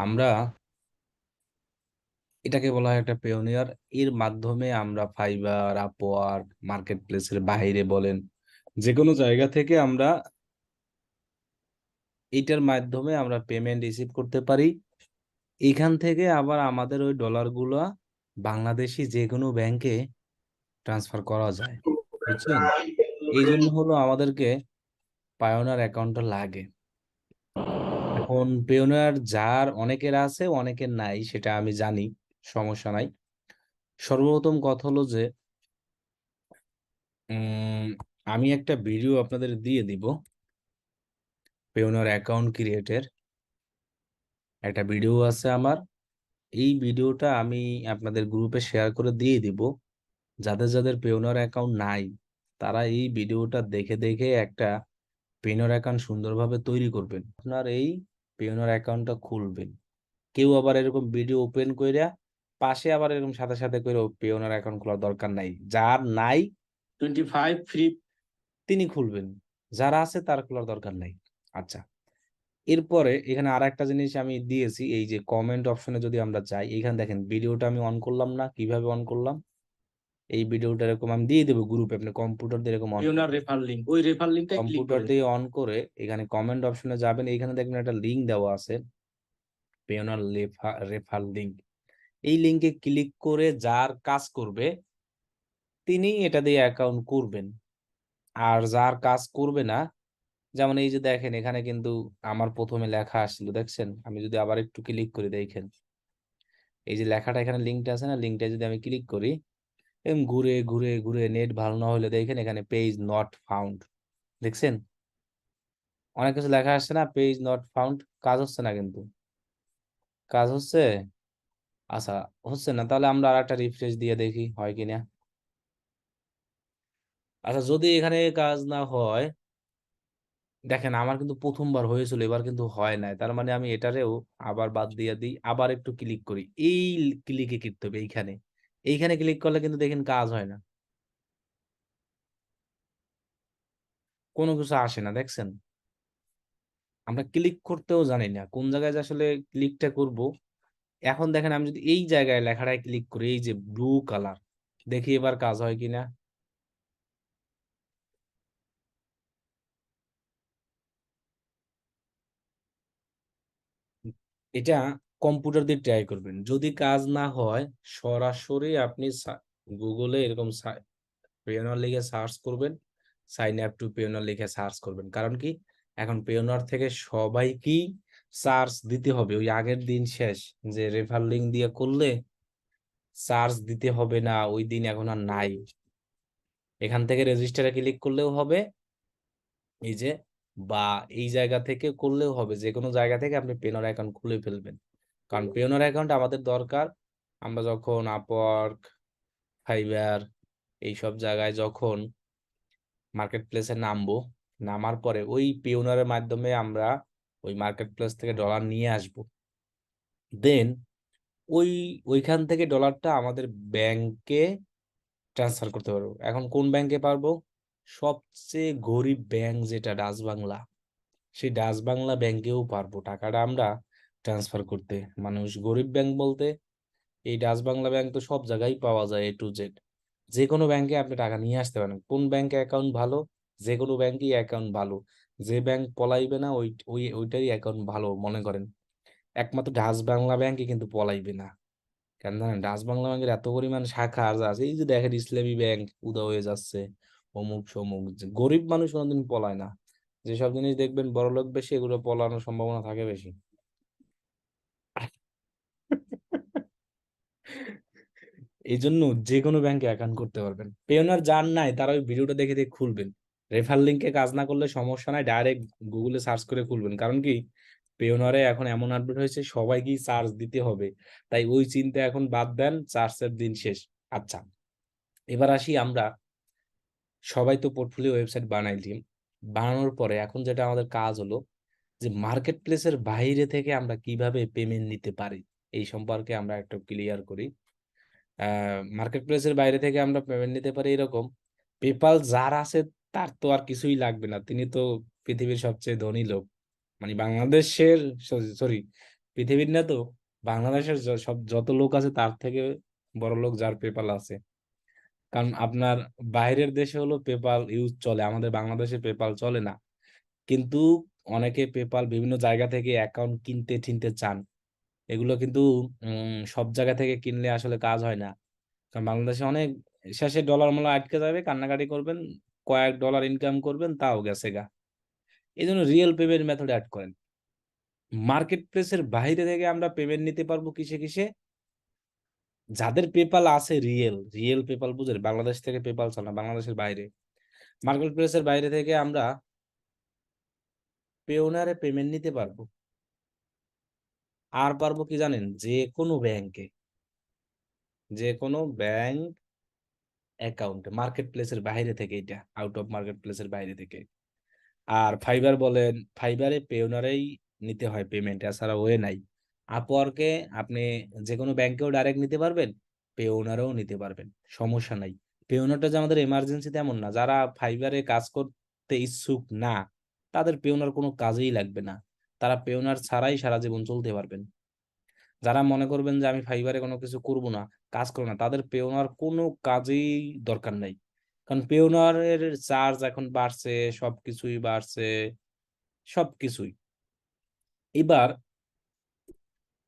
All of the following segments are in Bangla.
আমরা এটাকে বলা হয় একটা পেওনিয়ার এর মাধ্যমে আমরা ফাইবার আপওয়ার্ক মার্কেট প্লেসের বাইরে বলেন যে কোনো জায়গা থেকে আমরা এইটার মাধ্যমে আমরা পেমেন্ট রিসিভ করতে পারি। এখান থেকে আবার আমাদের ওই ডলারগুলো বাংলাদেশি যে কোনো ব্যাংকে ট্রান্সফার করা যায়। বুঝছেন? এই জন্য হলো আমাদেরকে পায়োনার অ্যাকাউন্টটা লাগে। এখন পেওনিয়ার যার অনেকের আছে, অনেকের নাই, সেটা আমি জানি, সমস্যা নাই। সর্বপ্রথম কথা হলো যে আমি একটা ভিডিও আপনাদের দিয়ে দিব। পেওনার অ্যাকাউন্ট ক্রিয়েটের। একটা ভিডিও আছে আমার। এই ভিডিওটা আমি আপনাদের গ্রুপে শেয়ার করে দিয়ে দিব। যাদের যাদের পেওনার অ্যাকাউন্ট নাই, তারা এই ভিডিওটা দেখে দেখে একটা পেওনার অ্যাকাউন্ট সুন্দরভাবে তৈরি করবেন। আপনার এই পেওনার অ্যাকাউন্টটা খুলবেন কেউ আবার এরকম ভিডিও ওপেন কইরা পাশে আবার এরকম সাথে সাথে করে পেওনার অ্যাকাউন্ট খোলার দরকার নাই। যার নাই টোয়েন্টি ফাইভ ফ্রি তিনি খুলবেন। যারা আছে তার খোলার দরকার নাই। আচ্ছা এরপরে এখানে আর একটা জিনিস আমি দিয়েছি, এই যে কমেন্ট অপশনে যদি আমরা যাই, এখানে দেখেন ভিডিওটা আমি অন করলাম না, কীভাবে অন করলাম? এই ভিডিওটা এরকম আমি দিয়ে দেবো গ্রুপে আপনি কম্পিউটার দিয়ে এরকম অন রেফার লিংক ওই রেফার লিংকটা ক্লিক কম্পিউটার করে দিয়ে অন করে এখানে কমেন্ট অপশনে যাবেন এখানে দেখবেন একটা লিংক দেওয়া আছে। পেওনার রেফার লিংক এই লিংকে ক্লিক করে যার কাজ করবে তিনি এটা দিয়ে অ্যাকাউন্ট করবেন। আর যার কাজ করবে না যেমন এই যে দেখেন এখানে কিন্তু আমার প্রথমে লেখা আসছিল দেখছেন? আমি যদি আবার একটু ক্লিক করি দেখেন। এই যে লেখাটা এখানে লিঙ্কটা আছে না লিঙ্কটা যদি আমি ক্লিক করি এরকম ঘুরে ঘুরে ঘুরে নেট ভালো না হলে দেখেন এখানে পেজ নট ফাউন্ড দেখছেন? অনেক কিছু লেখা আসছে না পেজ নট ফাউন্ড কাজ হচ্ছে না কিন্তু। কাজ হচ্ছে? আচ্ছা হচ্ছে না, তাহলে আমরা আর একটা রিফ্রেশ দিয়ে দেখি, হয় কিনা? আচ্ছা যদি এখানে কাজ না হয়, দেখেন আমার কিন্তু প্রথমবার হয়েছিল, এবার কিন্তু হয় নাই, তার মানে আমি এটারেও আবার বাদ দিয়ে দিই, আবার একটু ক্লিক করি, এই ক্লিকে করতে হবে এইখানে। এইখানে ক্লিক করলে কিন্তু দেখেন কাজ হয় না। কোনো কিছু আসে না, দেখছেন? আমরা ক্লিক করতেও জানি না, কোন জায়গায় আসলে ক্লিকটা করব। এখন দেখেন আমি যদি এই জায়গায় লেখাটায় ক্লিক করি, এই যে ব্লু কালার দেখি এবার কাজ হয় কিনা। এটা কম্পিউটার দিয়ে ট্রাই করবেন। যদি কাজ না হয়, সরাসরি আপনি গুগলে এরকম পেওনার লিখে সার্চ করবেন। সাইন আপ টু পেওনার লিখে সার্চ করবেন। কারণ কি? এখন পেওনার থেকে সবাইকেই চার্জ দিতে হবে। ওই আগের দিন শেষ, যে রেফার লিঙ্ক দিয়ে করলে চার্জ দিতে হবে না, ওই দিন এখন আর নাই। এখান থেকে রেজিস্টারে ক্লিক করলেও হবে। এই যে, বা এই জায়গা থেকে করলেও হবে। যে কোনো জায়গা থেকে আপনি পেনর অ্যাকাউন্ট খুলে ফেলবেন। কারণ পেনর অ্যাকাউন্ট আমাদের দরকার। আমরা যখন আপওয়ার্ক ফাইবার এইসব জায়গায় যখন মার্কেট প্লেসে নামবো, নামার পরে ওই পিওনারের মাধ্যমে আমরা ওই মার্কেট প্লেস থেকে ডলার নিয়ে আসব। দেন ওই, ওইখান থেকে ডলারটা আমাদের ব্যাংকে ট্রান্সফার করতে পারব। এখন কোন ব্যাংকে পারব? সবচেয়ে গরিব ব্যাংক যেটা ডাচ বাংলা, সেই ডাচ বাংলা ব্যাংকেও পারব। টাকাটা আমরা ট্রান্সফার করতে। মানুষ গরিব ব্যাংক বলতে এই ডাচ বাংলা ব্যাংক তো সব জায়গায় পাওয়া যায় এ টু জেড যে কোনো ব্যাংকে আপনি টাকা নিয়ে আসতে পারেন। কোন ব্যাংকে অ্যাকাউন্ট ভালো? যে কোনো ব্যাংকই অ্যাকাউন্ট ভালো। যে ব্যাংক পলাইবে না, ওই ওই, ওইটারই অ্যাকাউন্ট ভালো মনে করেন। একমাত্র ডাচ বাংলা ব্যাংকে কিন্তু পলাইবে না। কেন জানেন? ডাচ বাংলা ব্যাংকের এত পরিমাণ শাখা আর আছে। এই যে দেখেন ইসলামী ব্যাংক উদা হয়ে যাচ্ছে, অমুক সমুক। গরিব মানুষ কোনোদিন পলায় না। যেসব জিনিস দেখবেন বড় লোক বেশি, এগুলো পলানোর সম্ভাবনা থাকে বেশি। এই জন্য যে কোনো ব্যাংকে অ্যাকাউন্ট করতে পারবেন। পেওনার যার নাই, তারা ওই ভিডিওটা দেখে দেখে খুলবেন। রেফার লিঙ্কে কাজ না করলে সমস্যা নাই ডাইরেক্ট গুগলে সার্চ করে খুলবেন। কারণ কি? পেওনারে এখন এমন আপডেট হয়েছে, সবাইকেই চার্জ দিতে হবে। তাই ওই চিন্তা এখন বাদ দেন চার্জের দিন শেষ। আচ্ছা এবার আসি আমরা। সবাই তো পোর্টফোলিও ওয়েবসাইট বানাইলি বানানোর পরে এখন যেটা আমাদের কাজ হলো, যে মার্কেট প্লেসের বাইরে থেকে আমরা কীভাবে পেমেন্ট নিতে পারি? এই সম্পর্কে আমরা একটু ক্লিয়ার করি। মার্কেট প্লেসের বাইরে থেকে আমরা পেমেন্ট নিতে পারি এরকম। পেপাল যার আছে তার তো আর কিছুই লাগবে না। তিনি তো পৃথিবীর সবচেয়ে ধনী লোক। মানে বাংলাদেশের, সরি পৃথিবীর না তো, বাংলাদেশের সব যত লোক আছে তার থেকে বড় লোক যার পেপাল আছে। কারণ আপনার বাইরের দেশে হলো পেপাল ইউজ চলে, আমাদের বাংলাদেশে পেপাল চলে না। কিন্তু অনেকে পেপাল বিভিন্ন জায়গা থেকে অ্যাকাউন্ট কিনতে ঠিনতে চান। এগুলো কিন্তু সব জায়গা থেকে কিনলে আসলে কাজ হয় না। কারণ বাংলাদেশে অনেক, শেষে ডলার মালা আটকে যাবে, কান্নাকাটি করবেন, কয়েক ডলার ইনকাম করবেন, তাও গেছে গা। এই জন্য রিয়েল পেমেন্ট মেথড অ্যাড করেন। মার্কেট প্লেসের বাইরে থেকে আমরা পেমেন্ট নিতে পারব কিসে কিসে? যাদের পেপাল আছে রিয়েল রিয়েল পেপাল বুঝেন, বাংলাদেশ থেকে পেপাল চলে বাংলাদেশের বাইরে। মার্কেট প্লেসের বাইরে থেকে আমরা পেওনারে পেমেন্ট নিতে পারব। আর পারব কি জানেন? যে কোনো ব্যাংকে যে কোনো ব্যাংক অ্যাকাউন্ট মার্কেট প্লেসের বাইরে থেকে এটা আউট অফ মার্কেট প্লেসের বাইরে থেকে। আর ফাইবার বলেন ফাইবারে পেওনারেই নিতে হয় পেমেন্ট এছাড়া ওয়ে নাই। আপওয়ার্কে আপনি যে কোনো ব্যাংকেও ডাইরেক্ট নিতে পারবেন পেওনারেও নিতে পারবেন। সমস্যা নাই। পেওনারটা যে আমাদের এমার্জেন্সি তেমন না। যারা ফাইবারে কাজ করতে ইচ্ছুক না, তাদের পেওনার কোনো কাজেই লাগবে না। তারা পেওনার ছাড়াই সারা জীবন চলতে পারবেন। যারা মনে করবেন যে আমি ফাইবারে কোনো কিছু করব না, কাজ করব না, তাদের পেওনার কোনো কাজেই দরকার নাই। কারণ পেওনারের চার্জ এখন বাড়ছে, সবকিছুই বাড়ছে, সবকিছুই। এবার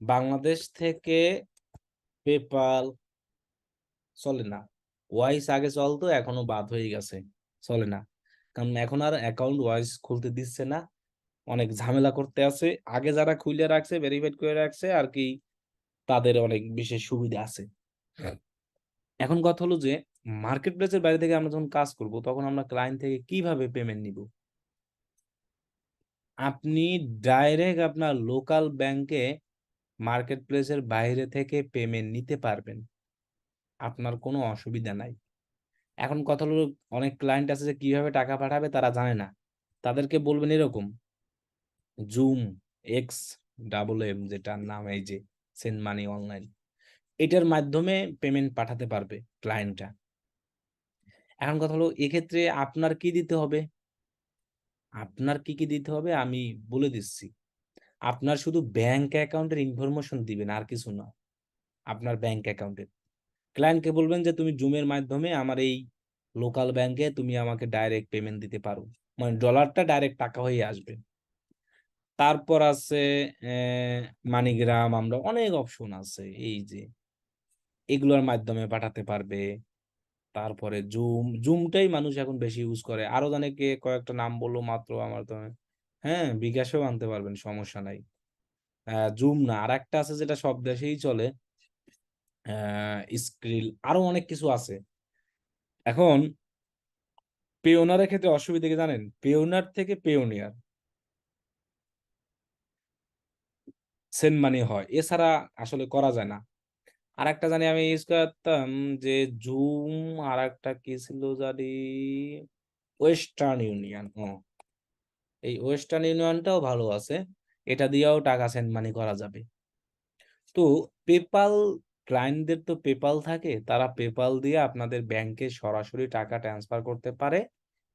বাংলাদেশ থেকে পেপাল চলে না। ওয়াইস আগে চলতো, এখনও বাদ হয়ে গেছে, চলে না। কারণ এখন আর অ্যাকাউন্ট ওয়াইস খুলতে দিচ্ছে না। অনেক ঝামেলা করতে আছে। আগে যারা খুলে রাখছে ভেরিফাইড করে রাখছে আর কি তাদের অনেক বিশেষ সুবিধা আছে। এখন কথা হলো যে মার্কেট প্লেসের বাইরে থেকে আমরা যখন কাজ করব তখন আমরা ক্লায়েন্ট থেকে কীভাবে পেমেন্ট নিব? আপনি ডাইরেক্ট আপনার লোকাল ব্যাংকে মার্কেট প্লেসের বাইরে থেকে পেমেন্ট নিতে পারবেন। আপনার কোনো অসুবিধা নাই। এখন কথা হলো অনেক ক্লায়েন্ট আছে যে কীভাবে টাকা পাঠাবে তারা জানে না। তাদেরকে বলবেন এরকম জুম, এক্স, ডাবল এম যেটার নাম এই যে সেন্ড মানি অনলাইন, এটার মাধ্যমে পেমেন্ট পাঠাতে পারবে ক্লায়েন্টটা। এখন কথা হলো, এক্ষেত্রে আপনার কি দিতে হবে? আপনার কি কি দিতে হবে আমি বলে দিচ্ছি। আপনার শুধু ব্যাংক অ্যাকাউন্টের ইনফরমেশন দিবেন, আর কিছু না, আপনার ব্যাংক অ্যাকাউন্টের। ক্লায়েন্টকে বলবেন যে, তুমি জুমের মাধ্যমে আমার এই লোকাল ব্যাংকে তুমি আমাকে ডাইরেক্ট পেমেন্ট দিতে পারো। মানে ডলারটা ডাইরেক্ট টাকা হয়ে আসবে। তারপর আছে মানিগ্রাম, আমরা অনেক অপশন আছে। এই যে, এগুলোর মাধ্যমে পাঠাতে পারবে। তারপরে জুম, জুমটাই মানুষ এখন বেশি ইউজ করে। আরও অনেকে কয়েকটা নাম বলল মাত্র আমার তো। হ্যাঁ বিকাশেও আনতে পারবেন, সমস্যা নাই। জুম না। আর একটা আছে যেটা সব দেশেই চলে স্ক্রিল। আরও অনেক কিছু আছে। এখন, পেওনারের ক্ষেত্রে অসুবিধা কি জানেন? পেওনার থেকে পেওনিয়ার। সেন্ড মানি হয়। এছাড়া আসলে করা যায় না। আর একটা জানি আমি ইউজ করতাম যে জুম আর একটা কি ছিল জানি? ওয়েস্টার্ন ইউনিয়ন ও এই ওয়েস্টার্ন ইউনিয়নটাও ভালো আছে। এটা দিয়েও টাকা সেন্ড মানি করা যাবে। তো পেপাল ক্লায়েন্টদের তো পেপাল থাকে। তারা পেপাল দিয়ে আপনাদের ব্যাংকে সরাসরি টাকা ট্রান্সফার করতে পারে।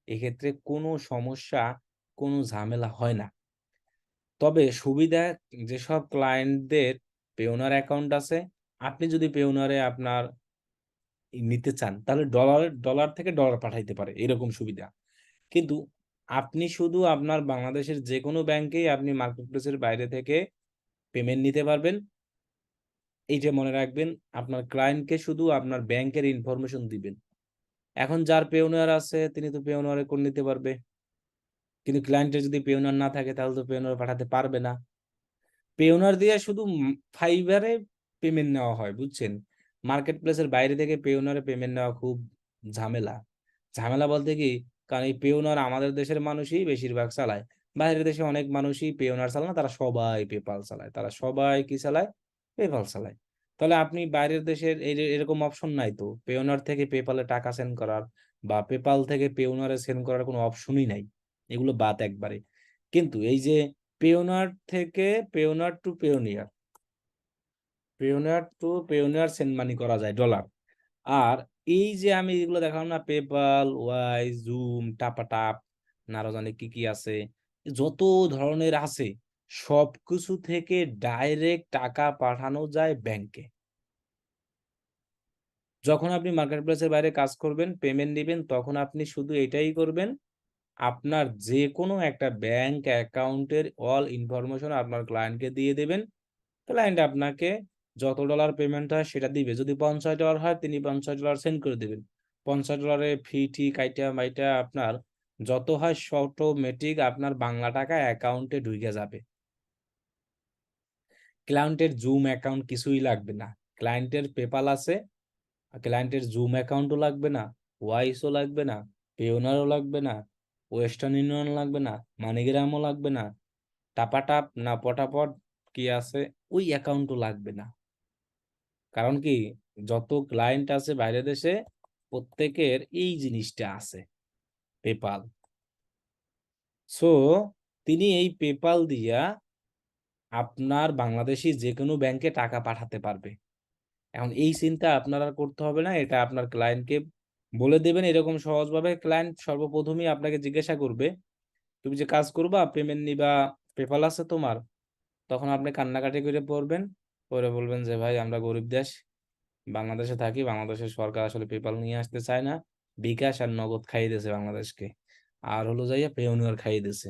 এক্ষেত্রে কোনো সমস্যা, কোনো ঝামেলা হয় না। তবে সুবিধা যেসব ক্লায়েন্টদের পেওনার অ্যাকাউন্ট আছে, আপনি যদি পেওনারে আপনার নিতে চান, তাহলে ডলার ডলার থেকে ডলার পাঠাইতে পারে, এরকম সুবিধা। কিন্তু আপনি শুধু আপনার বাংলাদেশের যে কোনো ব্যাংকেই আপনি মার্কেট প্লেসের বাইরে থেকে পেমেন্ট নিতে পারবেন। এইটা মনে রাখবেন, আপনার ক্লায়েন্টকে শুধু আপনার ব্যাংকের ইনফরমেশন দিবেন। এখন যার পেওনার আছে, তিনি তো পেওনারে করে নিতে পারবে। কিন্তু ক্লায়েন্টের যদি পেওনার না থাকে, তাহলে তো পেওনার পাঠাতে পারবে না। পেওনার দিয়ে শুধু ফাইবারে পেমেন্ট নেওয়া হয়, বুঝছেন? মার্কেট প্লেসের বাইরে থেকে পেওনারে পেমেন্ট নেওয়া খুব ঝামেলা। ঝামেলা বলতে কি? কারণ এই পেওনার আমাদের দেশের মানুষই বেশিরভাগ চালায়। বাইরের দেশে অনেক মানুষই পেওনার চালায় তারা সবাই পেপাল চালায়। তারা সবাই কি চালায়? পেপাল চালায়। তাহলে আপনি বাইরের দেশের এই এরকম অপশন নাই তো? পেওনার থেকে পেপালে টাকা সেন্ড করার বা পেপাল থেকে পেওনারে সেন্ড করার কোনো অপশনই নাই। এগুলো বাদ একবারে কিন্তু এই যে পেওনার থেকে Payoneer to Payoneer Payoneer to Payoneer send money করা যায় ডলার আর এই যে আমি এগুলো দেখালাম না পেপাল ওয়াই জুম টাপাটাপ না আরও জানি কি কি আছে যত ধরনের আছে সবকিছু থেকে ডাইরেক্ট টাকা পাঠানো যায় ব্যাংকে। যখন আপনি মার্কেট প্লেসের বাইরে কাজ করবেন, পেমেন্ট নিবেন, তখন আপনি শুধু এটাই করবেন, আপনার যে কোনো একটা ব্যাংক অ্যাকাউন্টের অল ইনফরমেশন আপনার ক্লায়েন্টকে দিয়ে দেবেন। ক্লায়েন্ট আপনাকে যত ডলার পেমেন্ট হয় সেটা দিবে। যদি $৫০ হয় তিনি $৫০ সেন্ড করে দিবেন। $৫০ এর ফি-টি কাইটা-মাইটা আপনার যত হয় অটোমেটিক আপনার বাংলা টাকা অ্যাকাউন্টে ঢুকে যাবে। ক্লায়েন্টের জুম অ্যাকাউন্ট কিছুই লাগবে না। ক্লায়েন্টের পেপ্যাল আছে, ক্লায়েন্টের জুম অ্যাকাউন্টও লাগবে না, ওয়াইসও লাগবে না, পেওনারও লাগবে না, ওয়েস্টার্ন ইউনিয়ন লাগবে না, মানিগ্রামও লাগবে না, টাপাটাপ না পটাপট কি আছে ওই অ্যাকাউন্টও লাগবে না। কারণ কি যত ক্লায়েন্ট আছে বাইরের দেশে প্রত্যেকের এই জিনিসটা আছে পেপাল সো তিনি এই পেপাল দিয়া আপনার বাংলাদেশী যেকোনো ব্যাংকে টাকা পাঠাতে পারবে। এখন এই চিন্তা আপনার আর করতে হবে না। এটা আপনার ক্লায়েন্টকে বলে দেবেন এরকম সহজভাবে ক্লায়েন্ট সর্বপ্রথমই আপনাকে জিজ্ঞাসা করবে, "তুমি যে কাজ করবা, পেমেন্ট নিবা, পেপাল আছে তোমার?" তখন আপনি কান্নাকাটি করে পড়বেন। পরে বলবেন যে, "ভাই আমরা গরিব দেশ। বাংলাদেশে থাকি। বাংলাদেশের সরকার আসলে পেপাল নিয়ে আসতে চায় না। বিকাশ আর নগদ খাইয়ে দিছে বাংলাদেশকে। আর হলো যাইয়া পেওনিয়ার খাইয়ে দিছে।"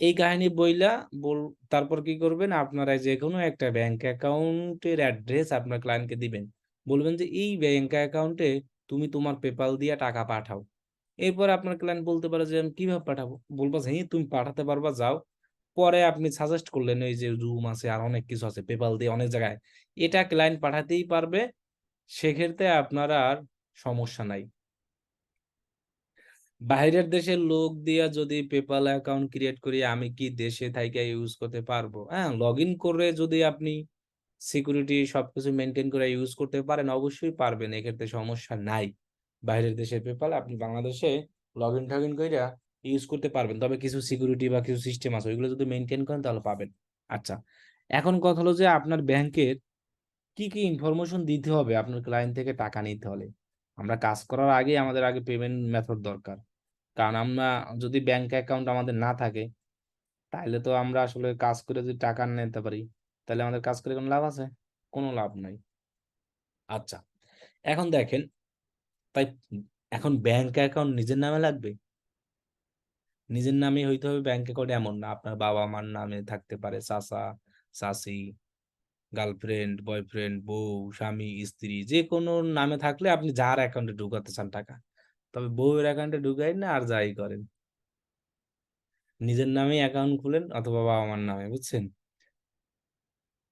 এই কাহিনী বইলা বল তারপর কি করবেন? আপনারা যেকোনো একটা ব্যাংক অ্যাকাউন্টের অ্যাড্রেস আপনার ক্লায়েন্টকে দিবেন। বলবেন যে, "এই ব্যাংক অ্যাকাউন্টে তুমি তোমার পেপাল দিয়ে টাকা পাঠাও।" এরপরে আপনার ক্লায়েন্ট বলতে পারে যে, "আমি কীভাবে পাঠাবো?" বলব "হ্যাঁ, তুমি পাঠাতে পারবা, যাও।" পরে আপনি সাজেস্ট করলেন এই যে জুম আছে আর অনেক কিছু আছে পেপাল দিয়ে অনেক জায়গায়। এটা ক্লায়েন্ট পাঠাতেই পারবে। সেক্ষেত্রে আপনার আর সমস্যা নাই। বাইরের দেশের লোক দিয়া যদি পেপ্যাল অ্যাকাউন্ট ক্রিয়েট করি আমি কি দেশে থাইকা ইউজ করতে পারব? হ্যাঁ, লগইন করে যদি আপনি সিকিউরিটি সবকিছু মেনটেন করে ইউজ করতে পারেন, অবশ্যই পারবেন। এক্ষেত্রে সমস্যা নাই। বাইরের দেশের পেপ্যাল আপনি বাংলাদেশে লগইন-টগইন কইরা ইউজ করতে পারবেন। তবে কিছু সিকিউরিটি বা কিছু সিস্টেম আছে ওইগুলো যদি মেনটেন করেন তাহলে পাবেন। আচ্ছা, এখন কথা হলো যে আপনার ব্যাংকের কি, কি ইনফরমেশন দিতে হবে আপনার ক্লায়েন্ট থেকে টাকা নিতে হলে? আমরা কাজ করার আগেই আমাদের আগে পেমেন্ট মেথড দরকার। কারণ আমরা যদি ব্যাংক অ্যাকাউন্ট আমাদের না থাকে, তাহলে তো আমরা আসলে কাজ করে যদি টাকা নিতে পারি, তাহলে আমাদের কাজ করে কোনো লাভ আছে? কোনো লাভ নাই। আচ্ছা, এখন দেখেন তাই এখন ব্যাংক অ্যাকাউন্ট নিজের নামে লাগবে? নিজের নামেই হইতে হবে ব্যাংক অ্যাকাউন্ট এমন না। আপনার বাবা-মার নামে থাকতে পারে, চাচা, চাচী, গার্লফ্রেন্ড, বয়ফ্রেন্ড, বউ, স্বামী, স্ত্রী যে কোনো নামে থাকলে আপনি যার অ্যাকাউন্টে ঢুকাতে চান টাকা। তবে বউয়ের অ্যাকাউন্টে ঢুকাই না আর যাই করেন। নিজের নামেই অ্যাকাউন্ট খুলেন অথবা বাবা-মার নামে, বুঝছেন?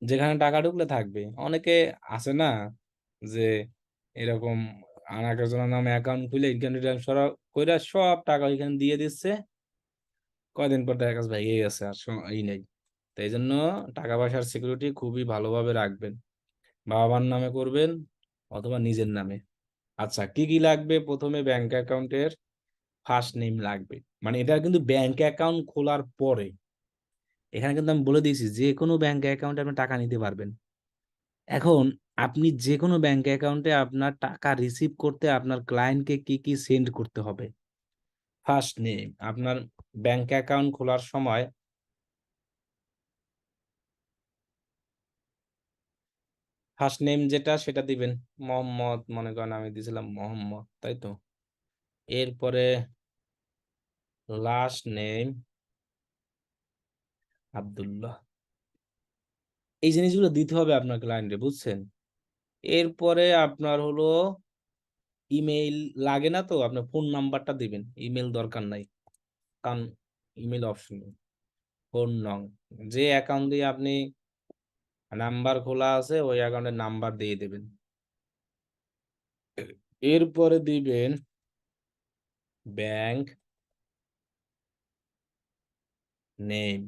যেখানে টাকা ঢুকলে থাকবে। অনেকে আছে না যে এরকম আরেকজনের নামে অ্যাকাউন্ট খুলে ইনকাম ট্রান্সফার কইরা সব টাকা ওইখানে দিয়ে দিচ্ছে। কয়দিন পর দেখা গেছে ভাইগাই গেছে আর স ই নেই। তো এইজন্য টাকা-পয়সার সিকিউরিটি খুবই ভালোভাবে রাখবেন। বাবা-মার নামে করবেন অথবা নিজের নামে। আচ্ছা, কি, কি লাগবে? ১ম এ ব্যাংক অ্যাকাউন্টের ফার্স্ট নেম লাগবে। মানে এটা কিন্তু ব্যাংক অ্যাকাউন্ট খোলার পরে। এখানে কিন্তু আমি বলে দিয়েছি যেকোনো ব্যাংক অ্যাকাউন্টে আপনি টাকা নিতে পারবেন। এখন আপনি যেকোনো ব্যাংক অ্যাকাউন্টে আপনার টাকা রিসিভ করতে আপনার ক্লায়েন্টকে কি, কি সেন্ড করতে হবে? ফার্স্ট নেম আপনার ব্যাংক অ্যাকাউন্ট খোলার সময় ফার্স্ট নেম যেটা সেটা দিবেন। মোহাম্মদ মনে করেন আমি দিয়েছিলাম মোহাম্মদ, তাই তো? এরপরে লাস্ট নেম আব্দুল্লাহ। এই জিনিসগুলো দিতে হবে আপনার ক্লায়েন্টে, বুঝছেন? এরপরে আপনার হলো ইমেইল লাগে না তো? আপনার ফোন নাম্বারটা দিবেন। ইমেইল দরকার নাই। কারণ ইমেইল অপশন। ফোন নং। যে অ্যাকাউন্ট দিয়ে আপনি নাম্বার খোলা আছে ওই অ্যাকাউন্টের নাম্বার দিয়ে দেবেন এরপরে দিবেন bank name.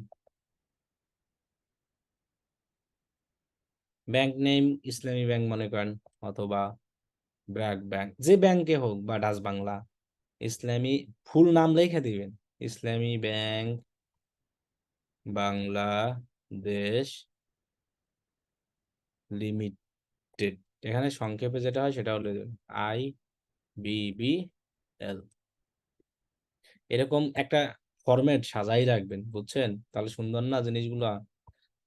Bank name Islami Bank মনে করেন, অথবা ব্র্যাক ব্যাংক। যে ব্যাংকে হোক বা ডাচ বাংলা। ইসলামী ফুল নাম লেখে দিবেন। ইসলামী ব্যাংক বাংলাদেশ লিমিটেড। এখানে সংক্ষেপে যেটা হয় সেটা হলো এল এরকম একটা ফরম্যাট সাজাই রাখবেন, বুঝছেন তাহলে সুন্দর না জিনিসগুলা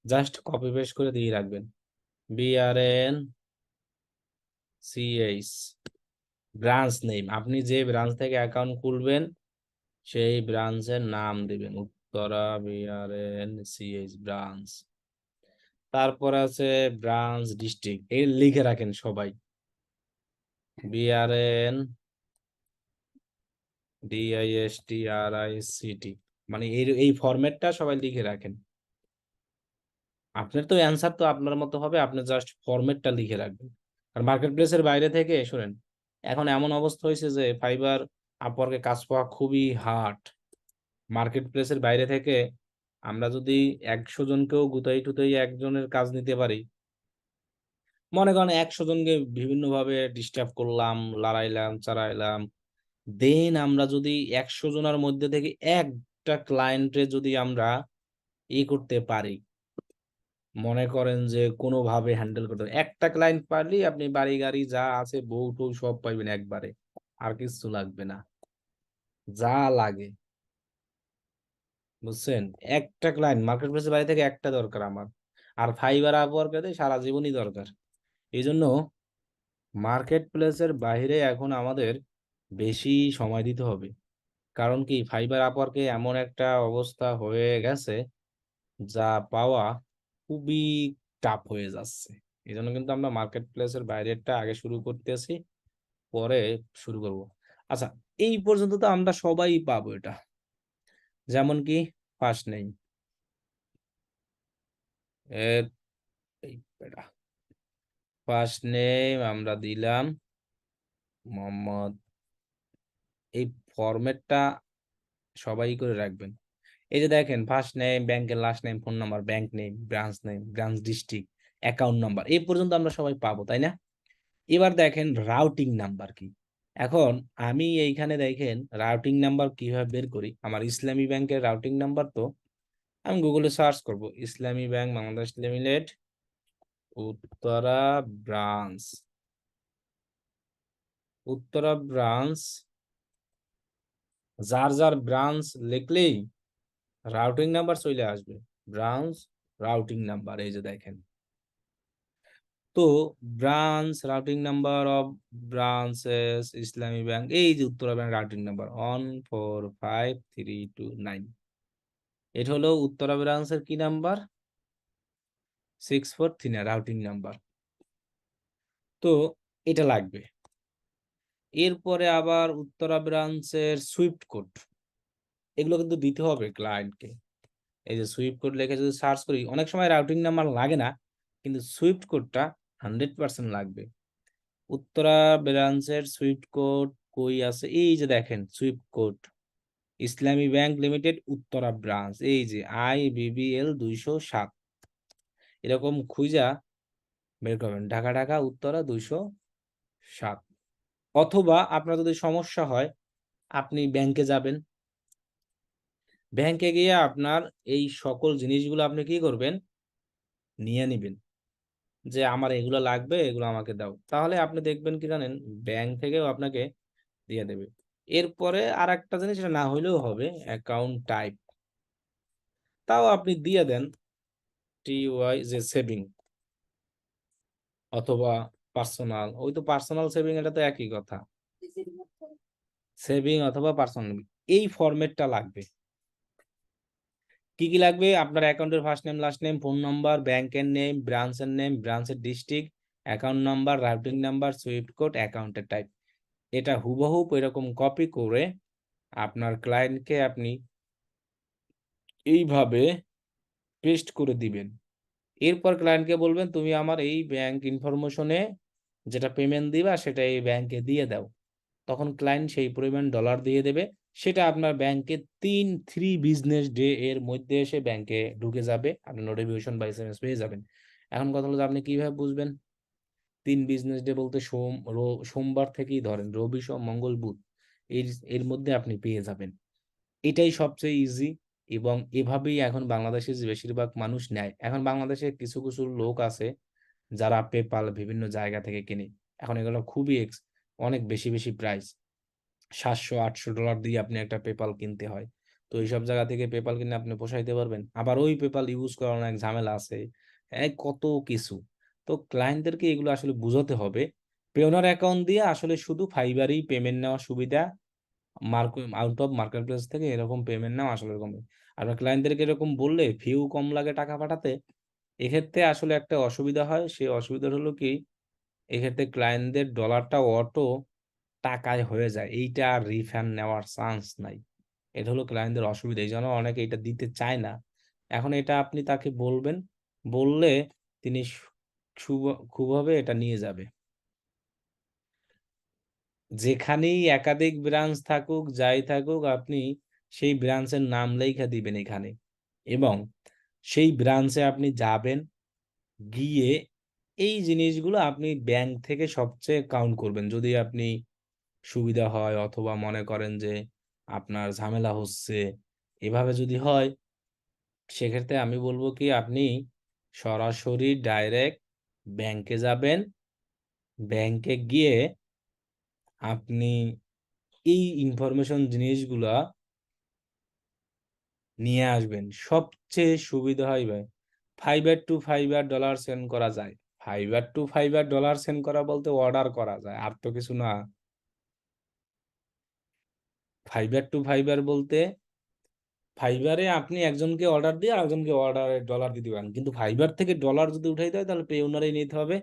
জাস্ট কপি পেস্ট করে দিয়ে রাখবেন বিআরএন সিএইচ ব্রাঞ্চ নেম আপনি যে ব্রাঞ্চ থেকে অ্যাকাউন্ট খুলবেন, সেই ব্রাঞ্চের নাম দিবেন। উত্তরা বিআরএন সিএইচ ব্রাঞ্চ তারপর আছে ব্রাঞ্চ ডিস্ট্রিক্ট এই লিখে রাখেন সবাই। বিআরএন ডিআইএসটিআরআইসিটি মানে এই এই ফরম্যাটটা সবাই লিখে রাখেন। আপনার তো অ্যান্সার তো আপনার মতো হবে, আপনি জাস্ট ফরম্যাটটা লিখে রাখবেন। আর মার্কেট প্লেসের বাইরে থেকে, শুনেন, এখন এমন অবস্থা হয়েছে যে ফাইবার আপওয়ার্কে কাজ পাওয়া খুবই হার্ড মার্কেট প্লেসের বাইরে থেকে আমরা যদি একশো জনকেও গুতাই টুতাই একজনের কাজ নিতে পারি, মনে করেন একশো জনকে বিভিন্নভাবে ডিস্টার্ব করলাম, লড়াইলাম চারাইলাম দেন আমরা যদি একশো জনের মধ্যে থেকে একটা ক্লায়েন্টে যদি আমরা ই করতে পারি মনে করেন যে কোনোভাবে হ্যান্ডেল করতে। একটা ক্লায়েন্ট পারলেই আপনি বাড়ি গাড়ি যা আছে, বউ টউ সব পাইবেন একবারে। আর কিছু লাগবে না। যা লাগে। বুঝছেন? একটা ক্লায়েন্ট মার্কেট প্লেসের বাড়ি থেকে একটা দরকার আমার। আর ফাইবার আপওয়ার্ক সারা জীবনই দরকার। এই জন্য মার্কেট প্লেসের বাইরে এখন আমাদের বেশি সময় দিতে হবে। কারণ কি? ফাইবার আপওয়ার্কে এমন একটা অবস্থা হয়ে গেছে, যা পাওয়া খুবই টাফ হয়ে যাচ্ছে। এই জন্য কিন্তু আমরা মার্কেট প্লেসের বাইরেরটা আগে শুরু করতেছি পরে শুরু করব। আচ্ছা এই পর্যন্ত তো আমরা সবাই পাবো এটা। যেমন কি ফার্স্ট নেই এর ফার্স্ট নেম আমরা দিলাম মোহাম্মদ। এই ফরম্যাটটা সবাই করে রাখবেন। এই যে দেখেন ফার্স্ট নেম ব্যাংকের last name phone number bank name branch name branch district account number এই পর্যন্ত আমরা সবাই পাবো, তাই না? এবার দেখেন রাউটিং নাম্বার কি? এখন আমি এইখানে দেখেন রাউটিং নাম্বার কীভাবে বের করি? আমার ইসলামী ব্যাংকের রাউটিং নাম্বার তো আমি গুগলে সার্চ করব, Islami Bank Bangladesh Limited Uttara branch Uttara branch যার যার ব্রাঞ্চ লিখলেই রাউটিং নাম্বার চলে আসবে। ব্রাঞ্চ রাউটিং নাম্বার এই যে দেখেন। তো branch routing number of branches Islami Bank এই যে Uttara bank routing number one four five three two nine এটা হলো উত্তরা ব্রাঞ্চের কি number six four three routing number তো এটা লাগবে। এরপরে আবার উত্তরা ব্রাঞ্চের সুইফট কোড এগুলো কিন্তু দিতে হবে ক্লায়েন্টকে এই যে সুইফট কোড লিখে যদি সার্চ করি, অনেক সময় রাউটিং নাম্বার লাগে না, কিন্তু সুইফট কোডটা হান্ড্রেড পার্সেন্ট লাগবে। উত্তরা ব্রাঞ্চের সুইফট কোড কই আছে? এই যে দেখেন swift code Islami Bank Limited, Uttara branch এই যে আই বিবিএল দুইশো সাত। এরকম খুঁজা বের করবেন। ঢাকা ঢাকা, উত্তরা দুইশো সাত। অথবা আপনার যদি সমস্যা হয়, আপনি ব্যাংকে যাবেন। ব্যাংকে গিয়ে আপনার এই সকল জিনিসগুলো আপনি কি করবেন? নিয়ে নিবেন। যে আমার এগুলো লাগবে এগুলো আমাকে দাও। তাহলে আপনি দেখবেন কি জানেন? ব্যাংক থেকেও আপনাকে দিয়ে দেবে। এরপরে আর একটা জিনিস এটা না হইলেও হবে অ্যাকাউন্ট টাইপ তাও আপনি দিয়ে দেন টি ওয়াই যে সেভিং অথবা পার্সোনাল ওই তো পার্সোনাল সেভিং এটা তো একই কথা। সেভিং অথবা পার্সোনাল এই ফরম্যাটটা লাগবে। কি কি লাগবে? আপনার অ্যাকাউন্টের first name last name phone number ব্যাংকের নেম ব্রাঞ্চের নেম ব্রাঞ্চের district account number routing number swift code অ্যাকাউন্টের টাইপ এটা হুবহুব এরকম কপি করে আপনার ক্লায়েন্টকে আপনি এইভাবে পেস্ট করে দিবেন। এরপর ক্লায়েন্টকে বলবেন, তুমি আমার এই ব্যাংক ইনফরমেশনে যেটা পেমেন্ট দিবা, সেটা এই ব্যাংকে দিয়ে দাও। তখন ক্লায়েন্ট সেই পরিমাণ ডলার দিয়ে দেবে। সেটা আপনার ব্যাংকে তিন থ্রি বিজনেস ডে এর মধ্যে এসে ব্যাংকে ঢুকে যাবে, আপনি নোটিফিকেশন বা এস এম এস পেয়ে যাবেন। এখন কথা হলো যে আপনি কীভাবে বুঝবেন? তিন বিজনেস ডে বলতে সোম সোমবার থেকেই ধরেন, রবি, সোম, মঙ্গল, বুধ, এর এর মধ্যে আপনি পেয়ে যাবেন। এটাই সবচেয়ে ইজি এবং এভাবেই এখন বাংলাদেশের বেশিরভাগ মানুষ নেয়। এখন বাংলাদেশে কিছু কিছু লোক আছে যারা পেপাল বিভিন্ন জায়গা থেকে কিনে। এখন এগুলো খুবই অনেক বেশি বেশি প্রাইস সাতশো, আটশো ডলার দিয়ে আপনি একটা পেপাল কিনতে হয়। তো এইসব জায়গা থেকে পেপাল কিনে আপনি পোষাইতে পারবেন। আবার ওই পেপাল ইউজ করার অনেক ঝামেলা আছে। এই কত কিছু। তো ক্লায়েন্টদেরকে এগুলো আসলে বুঝাতে হবে। পেওনার অ্যাকাউন্ট দিয়ে আসলে শুধু ফাইবারই পেমেন্ট নেওয়ার সুবিধা mark out of market place থেকে এরকম পেমেন্ট নেওয়া আসলে এরকম। আপনার ক্লায়েন্টদেরকে এরকম বললে ফিউ কম লাগে টাকা পাঠাতে, এক্ষেত্রে আসলে একটা অসুবিধা হয়। সেই অসুবিধা হলো কি, এক্ষেত্রে ক্লায়েন্টদের ডলারটা অটো টাকায় হয়ে যায়, এইটা আর রিফান্ড নেওয়ার চান্স নাই। এটা হলো ক্লায়েন্টদের অসুবিধা, এই জন্য অনেকে এটা দিতে চায় না। এখন এটা আপনি তাকে বলবেন, বললে তিনি খুবভাবে এটা নিয়ে যাবে। যেখানেই একাধিক ব্রাঞ্চ থাকুক, যাই থাকুক, আপনি সেই ব্রাঞ্চের নাম লেখা দিবেন এখানে। এবং সেই ব্রাঞ্চে আপনি যাবেন, গিয়ে এই জিনিসগুলো আপনি ব্যাংক থেকে সবচেয়ে কাউন্ট করবেন। যদি আপনি সুবিধা হয় অথবা মনে করেন যে আপনার ঝামেলা হচ্ছে, এভাবে যদি হয়, সেক্ষেত্রে আমি বলব কি আপনি সরাসরি ডাইরেক্ট ব্যাংকে যাবেন। ব্যাংকে গিয়ে আপনি এই ইনফরমেশন জিনিসগুলা নিয়ে আসবেন। সবচেয়ে সুবিধা হয় ভাই Fiverr to Fiverr dollar send করা যায়। Fiverr to Fiverr dollar send করা বলতে অর্ডার করা যায়, আর তো কিছু না। ফাইবার টু ফাইবার বলতে ফাইবারে আপনি একজনকে অর্ডার দিয়ে আরেকজনকে অর্ডারে ডলার দিতে পারেন। কিন্তু ফাইবার থেকে ডলার যদি উঠাইতে হয়, তাহলে পেওনারেই নিতে হবে।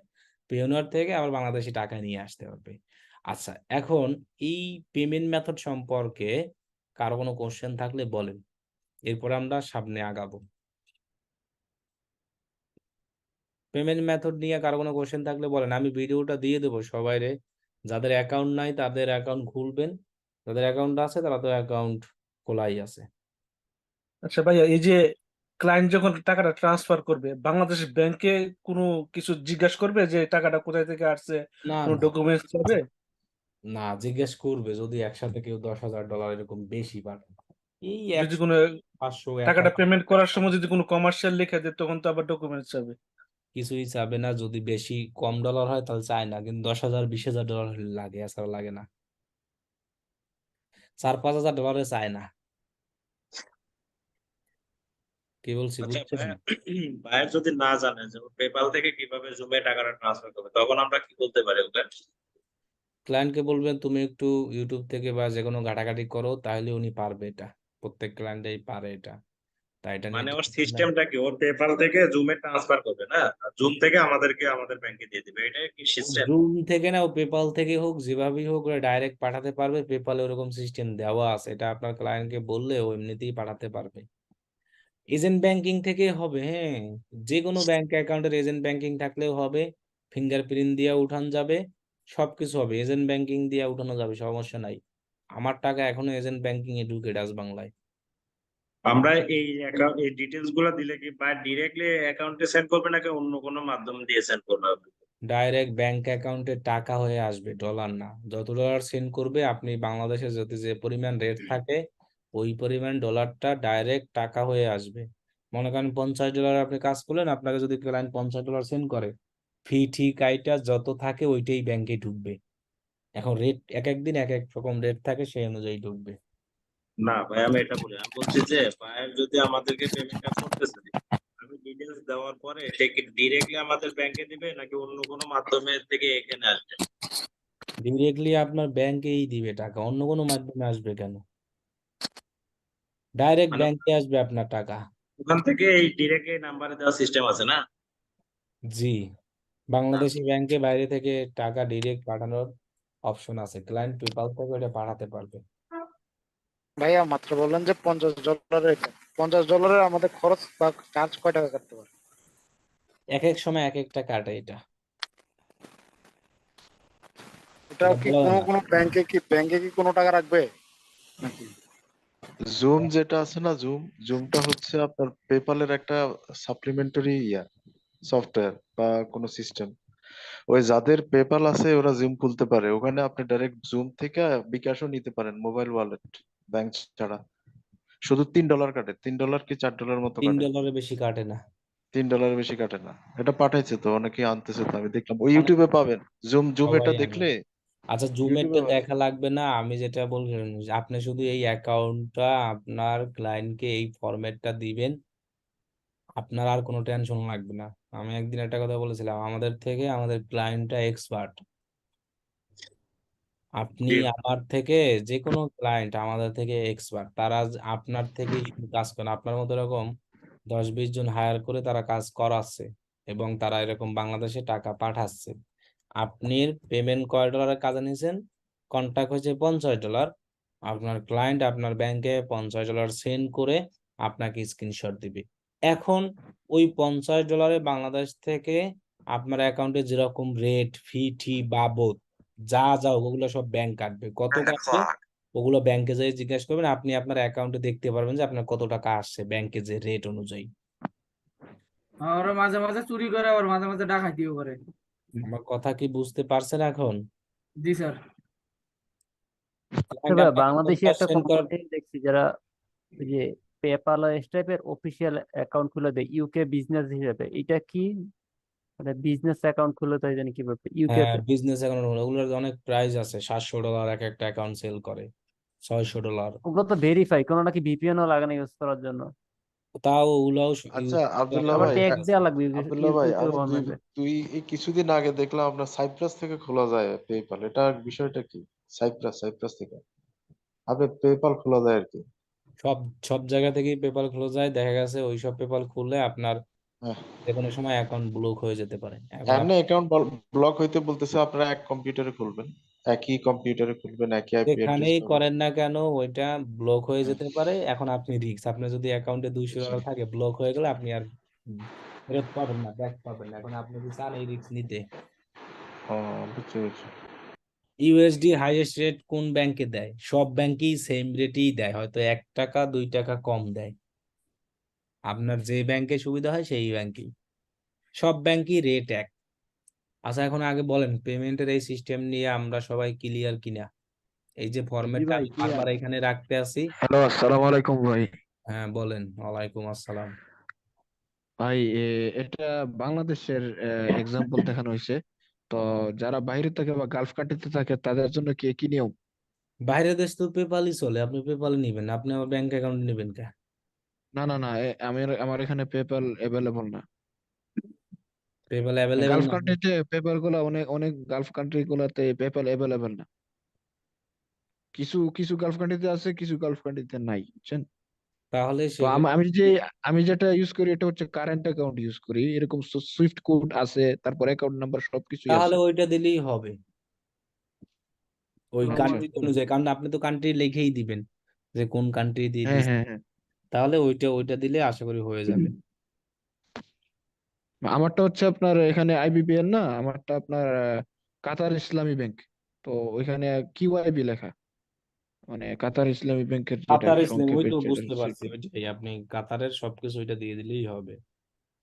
পেওনার থেকে আবার বাংলাদেশে টাকা নিয়ে আসতে হবে। আচ্ছা এখন এই পেমেন্ট মেথড সম্পর্কে কারও কোনো কোশ্চেন থাকলে বলেন। এরপর আমরা সামনে আগাবো। পেমেন্ট মেথড নিয়ে কারও কোনো কোশ্চেন থাকলে বলেন। আমি ভিডিওটা দিয়ে দেবো সবাইরে। যাদের অ্যাকাউন্ট নাই, তাদের অ্যাকাউন্ট খুলবেন। যাদের অ্যাকাউন্ট আছে তারা তো অ্যাকাউন্ট খোলাই আছে। আচ্ছা ভাইয়া এই যে ক্লায়েন্ট যখন টাকাটা ট্রান্সফার করবে বাংলাদেশ ব্যাংকে কোনো কিছু জিজ্ঞাসা করবে যে টাকাটা কোথায় থেকে আসছে? না কোনো ডকুমেন্টস চাবে না জিজ্ঞেস করবে যদি একসাথে কেউ দশ হাজার ডলার এরকম বেশি পাঠায় এই যদি কোনো পাঁচশো এক টাকাটা হাজার। পেমেন্ট করার সময় যদি কোনো কমার্শিয়াল লেখা দেয় তখন তো আবার ডকুমেন্টস চাবে কিছুই চাবে না যদি বেশি কম ডলার হয় তাহলে চায় না কিন্তু দশ হাজার বিশ হাজার ডলার হলে লাগে এছাড়া লাগে না। চার পাঁচ হাজার ডলারে চায় না। কি বলছি আচ্ছা ভাইয়ের যদি না জানে যে পেপাল থেকে কীভাবে জুমে টাকাটা ট্রান্সফার করবে তখন আমরা কি বলতে পারি ওকে? ক্লায়েন্টকে বলবেন তুমি একটু ইউটিউব থেকে বা যে কোনো ঘাটাঘাটি করো তাহলে উনি পারবে এটা। প্রত্যেক ক্লায়েন্টই পারে এটা। এটা মানে ওর সিস্টেমটা কি? ওর পেপাল থেকে জুমে ট্রান্সফার করবে না? জুম থেকে আমাদেরকে আমাদের ব্যাংকে দিয়ে দিবে। এটা কি সিস্টেম জুম থেকে না পেপাল থেকে হোক যেভাবেই হোক ওরা ডাইরেক্ট পাঠাতে পারবে। পেপালে ওরকম সিস্টেম দেওয়া আছে। এটা আপনার ক্লায়েন্টকে বললে ও এমনিতেই পাঠাতে পারবে। এজেন্ট ব্যাংকিং থেকে হবে হ্যাঁ। যে কোনো ব্যাংক অ্যাকাউন্টের এজেন্ট ব্যাংকিং থাকলেও হবে। ফিঙ্গারপ্রিন্ট দিয়ে উঠান যাবে। সবকিছু হবে। এজেন্ট ব্যাংকিং দিয়ে উঠানো যাবে সমস্যা নাই। আমার টাকা এখনও এজেন্ট ব্যাংকিং এ ঢুকে ডাচ বাংলায়। আমরা এই অ্যাকাউন্ট এই ডিটেলসগুলো দিলে কি বা ডিরেক্টলি অ্যাকাউন্টে সেন্ড করবে নাকি অন্য কোনো মাধ্যম দিয়ে সেন্ড করবে? ডাইরেক্ট ব্যাংক অ্যাকাউন্টে টাকা হয়ে আসবে ডলার না। যত ডলার সেন্ড করবে আপনি বাংলাদেশে যদি যে পরিমাণ রেট থাকে ওই পরিমাণ ডলারটা ডাইরেক্ট টাকা হয়ে আসবে। মনে করেন পঞ্চাশ ডলার আপনি কাজ করলেন আপনাকে যদি ক্লায়েন্ট পঞ্চাশ ডলার সেন্ড করে ফি ঠিক আইটা যত থাকে ওইটাই ব্যাংকে ঢুকবে। এখন রেট এক এক দিন এক এক রকম রেট থাকে সেই অনুযায়ী ঢুকবে। না ভাই আমি এটা বলি আমি বলছি যে যদি আমাদেরকে পেমেন্টটা করতেছে আমি ডিটেলস দেওয়ার পরে সে কি ডিরেক্টলি আমাদের ব্যাংকে দিবে নাকি অন্য কোনো মাধ্যমে থেকে এখানে আসবে? ডিরেক্টলি আপনার ব্যাংকেই দিবে টাকা অন্য কোনো মাধ্যমে আসবে কেন? ডাইরেক্ট ব্যাংকে আসবে আপনার টাকা। ওখান থেকে এই ডিরেক্টলি নাম্বারে দেওয়ার সিস্টেম আছে না? জি বাংলাদেশি ব্যাংকে বাইরে থেকে টাকা ডিরেক্ট পাঠানোর অপশন আছে ক্লায়েন্ট পেপাল থেকে ওটা পাঠাতে পারবে। ভাইয়া মাত্র বললেন যে পঞ্চাশ ডলারের পঞ্চাশ ডলারের আমাদের খরচ বা চার্জ কয় টাকা কাটতে পারে? এক এক সময় এক একটা কাটে এটা। এটা কি কোনো কোনো ব্যাংকে কি ব্যাংকে কি কোনো টাকা রাখবে? জুম যেটা আছে না জুম জুমটা হচ্ছে আপনার পেপালের একটা সাপ্লিমেন্টারি ইয়া সফটওয়্যার বা কোনো সিস্টেম ওই যাদের পেপাল আছে ওরা জুম খুলতে পারে। ওখানে আপনি ডাইরেক্ট জুম থেকে বিকাশও নিতে পারেন মোবাইল ওয়ালেট ব্যাংক ছাড়া। শুধু তিন ডলার কাটে। তিন ডলার কি চার ডলার মতো তিন ডলারের বেশি কাটে না। তিন ডলারের বেশি কাটে না। এটা পাঠাইছে তো অনেকেই আনতেছে তো আমি দেখলাম। ওই ইউটিউবে পাবেন। জুম জুম এটা দেখলে আচ্ছা আছে দেখা লাগবে না। আমি যেটা বলছিলাম যে আপনি শুধু এই অ্যাকাউন্টটা আপনার ক্লায়েন্টকে এই ফরম্যাটটা দিবেন। আপনার আর কোনো টেনশন লাগবে না। আমি একদিন একটা কথা বলেছিলাম আমাদের থেকে আমাদের ক্লায়েন্টটা এক্সপার্ট আপনি জি। আমার থেকে যে কোনো ক্লায়েন্ট আমাদের থেকে এক্সপার্ট তারা য- আপনার থেকেই শুধু কাজ করেন। আপনার মতো এরকম দশ বিশ জন হায়ার করে তারা কাজ করাচ্ছে এবং তারা এরকম বাংলাদেশে টাকা পাঠাচ্ছে। আপনি পেমেন্ট কয় ডলারের কাজে নিয়েছেন কন্ট্যাক্ট হয়েছে পঞ্চাশ ডলার আপনার ক্লায়েন্ট আপনার ব্যাংকে পঞ্চাশ ডলার সেন্ড করে আপনাকে স্ক্রিনশট দিবে। এখন ওই পঞ্চাশ ডলারে বাংলাদেশ থেকে আপনার অ্যাকাউন্টে যেরকম রেট ফি টি বাবদ যা যা ওগুলো সব ব্যাংক কাটবে। কত কাটবে? ওগুলো ব্যাংকে যেয়ে জিজ্ঞাসা করবেন আপনি আপনার অ্যাকাউন্টে দেখতে পারবেন যে আপনার কত টাকা আসছে ব্যাংকে যে রেট অনুযায়ী। ওরা মাঝে মাঝে চুরি করে আবার মাঝে মাঝে ডাকাতিও করে। আমার কথা কি বুঝতে পারছেন এখন? জি স্যার। বাংলাদেশি একটা কোম্পানি দেখছি যারা যে পেপাল টাইপের অফিসিয়াল অ্যাকাউন্ট খুলে দেয় ইউকে বিজনেস হিসেবে। এটা কি মানে বিজনেস অ্যাকাউন্ট খুলে তাই জানি কীভাবে ইউকে হ্যাঁ বিজনেস অ্যাকাউন্ট ওগুলোর অনেক প্রাইস আছে সাতশো ডলার এক একটা অ্যাকাউন্ট সেল করে ছয়শো ডলার ওগুলো তো ভেরিফাই কোনো নাকি ভিপিএনও লাগানো ইউজ করার জন্য। তাও ওগুলাও আচ্ছা আব্দুল্লাহ আবার ভাই ট্যাগ দেওয়া লাগবে আব্দুল্লাহ ভাই আমি দুই গভর্নমেন্টে তুই এই কিছুদিন আগে দেখলাম আপনার সাইপ্রাস থেকে খোলা যায় পেপাল এটা বিষয়টা কি? সাইপ্রাস সাইপ্রাস থেকে। আপনি পেপাল খোলা যায় আর কি। সব সব জায়গা থেকেই পেপাল খোলা যায় দেখা গেছে ওই সব পেপাল খুললে আপনার। যে কোনো সময় অ্যাকাউন্ট ব্লক হয়ে যেতে পারে। এখন অ্যাকাউন্ট ব্লক হইতে বলতেছে আপনারা এক কম্পিউটারে খুলবেন একই কম্পিউটারে খুলবেন একই আইপি যেখানেই করেন না কেন ওইটা ব্লক হয়ে যেতে পারে। এখন আপনি রিস্ক আপনি যদি অ্যাকাউন্টে দুইশো আচ্ছা। ডলার থাকে ব্লক হয়ে গেলে আপনি আর ফেরত পাবেন না ব্যাক পাবেন না। এখন আপনি কি চান এই রিস্ক নিতে। ও বুঝছি বুঝছি ইউএসডি হাইয়েস্ট রেট কোন ব্যাংকে দেয়? সব ব্যাংকেই সেম রেটেই দেয়। হয়তো এক টাকা দুই টাকা কম দেয়। আপনার যে ব্যাংকে সুবিধা হয় সেই ব্যাংকেই সব ব্যাংকই রেট এক। আচ্ছা এখন আগে বলেন পেমেন্টের এই সিস্টেম নিয়ে আমরা সবাই ক্লিয়ার কিনা? এই যে ফরম্যাটটা বারবার এখানে রাখতে আছি হ্যালো আসসালামু আলাইকুম ভাই। হ্যাঁ বলেন ওয়ালাইকুম আসসালাম। ভাই এটা বাংলাদেশের এক্সাম্পল দেখানো হয়েছে। তো যারা বাইরে থাকে বা গালফ কান্ট্রিতে থাকে তাদের জন্য কি কি নিয়ম? বাইরের দেশ তো পেপালই চলে আপনি পেপালে নিবেন আপনি আমার ব্যাংক অ্যাকাউন্ট নেবেন কে? না না না এ, আমার আমার এখানে পেপ্যাল অ্যাভেলেবল না। পেপাল অ্যাভেলেবেল গালফ না? কান্ট্রিতে পেপ্যালগুলো অনেক অনেক গালফ কান্ট্রি গুলাতে পেপ্যাল অ্যাভেলেবল না। কিছু কিছু গালফ কান্ট্রিতে আছে কিছু গালফ কান্ট্রিতে নাই বুঝছেন? তাহলে তো সেগুলো আম- আমি যে আমি যেটা ইউজ করি এটা হচ্ছে কারেন্ট অ্যাকাউন্ট ইউজ করি। এরকম সুইফট কোড আছে তারপর অ্যাকাউন্ট নাম্বার সবকিছুই তাহলে আছে ওইটা দিলেই হবে। ওই আচ্ছা। কান্ট্রি অনুযায়ী কারণ আপনি তো কান্ট্রি লিখেই দিবেন যে কোন কান্ট্রি দিয়ে হ্যাঁ দিচ্ছেন হ্যাঁ হ্যাঁ। তাহলে ওইটা ওইটা দিলে আশা করি হয়ে যাবে। আমারটা হচ্ছে আপনার এখানে আইবিপিএল না আমারটা আপনার কাতার ইসলামী ব্যাংক। তো ওইখানে কিউআইবি লেখা। মানে কাতার ইসলামী ব্যাংকের যেটা কাতার ইসলামী ওই সংক্ষেপে তো যেটা বুঝতে পারছি ওইটাই। আপনি কাতারের সবকিছু ওইটা দিয়ে দিলেই হবে।